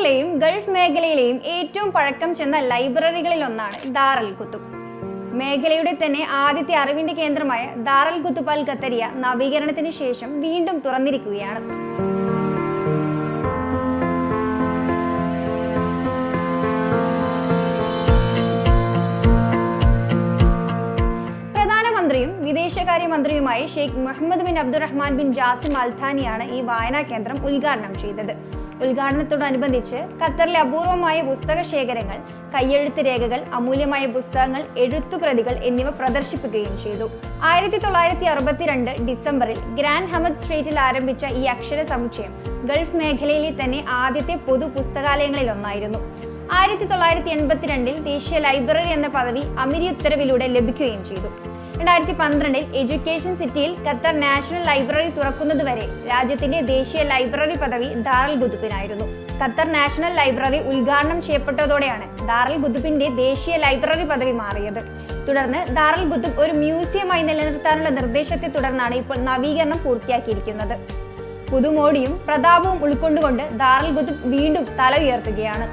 ഖത്തറിലെയും Gulf മേഖലയിലെയും ഏറ്റവും പഴക്കം ചെന്ന ലൈബ്രറികളിൽ ഒന്നാണ് ദാറൽ കുത്തുബ് മേഖലയുടെ തന്നെ ആദ്യത്തെ അറിവിന്റെ കേന്ദ്രമായ ദാറൽ കുത്തുബ് അൽ ഖത്തരിയ നവീകരണത്തിന് ശേഷം വീണ്ടും തുറന്നിരിക്കുകയാണ്. പ്രധാനമന്ത്രിയും വിദേശകാര്യമന്ത്രിയുമായ Sheikh Mohammed bin Abdulrahman bin Jassim അൽഥാനിയാണ് ഈ വായനാ കേന്ദ്രം ഉദ്ഘാടനം ചെയ്തത്. ഉദ്ഘാടനത്തോടനുബന്ധിച്ച് ഖത്തറിലെ അപൂർവമായ പുസ്തക ശേഖരങ്ങൾ കയ്യെഴുത്ത് രേഖകൾ അമൂല്യമായ പുസ്തകങ്ങൾ എഴുത്തുപ്രതികൾ എന്നിവ പ്രദർശിപ്പിക്കുകയും ചെയ്തു. ആയിരത്തി തൊള്ളായിരത്തി അറുപത്തിരണ്ട് ഡിസംബറിൽ ഗ്രാൻഡ് ഹമദ് സ്ട്രീറ്റിൽ ആരംഭിച്ച ഈ അക്ഷര സമുച്ചയം ഗൾഫ് മേഖലയിലെ തന്നെ ആദ്യത്തെ പൊതു പുസ്തകാലയങ്ങളിൽ ഒന്നായിരുന്നു ആയിരത്തി തൊള്ളായിരത്തി എൺപത്തിരണ്ടിൽ ദേശീയ ലൈബ്രറി എന്ന പദവി അമിരി ഉത്തരവിലൂടെ ലഭിക്കുകയും ചെയ്തു. രണ്ടായിരത്തി പന്ത്രണ്ടിൽ എഡ്യൂക്കേഷൻ സിറ്റിയിൽ ഖത്തർ നാഷണൽ ലൈബ്രറി തുറക്കുന്നതുവരെ രാജ്യത്തിന്റെ ദേശീയ ലൈബ്രറി പദവി ദാറൽ ഗുദുപ്പിനായിരുന്നു ഖത്തർ നാഷണൽ ലൈബ്രറി ഉദ്ഘാടനം ചെയ്യപ്പെട്ടതോടെയാണ് ദാറൽ ഗുദുപ്പിന്റെ ദേശീയ ലൈബ്രറി പദവി മാറിയത്. തുടർന്ന് ദാറൽ ഗുദുബ് ഒരു മ്യൂസിയമായി നിലനിർത്താനുള്ള നിർദ്ദേശത്തെ തുടർന്നാണ് ഇപ്പോൾ നവീകരണം പൂർത്തിയാക്കിയിരിക്കുന്നത്. പുതുമോടിയും പ്രതാപവും ഉൾക്കൊണ്ടുകൊണ്ട് ദാറൽ ഗുദുബ് വീണ്ടും തല ഉയർത്തുകയാണ്.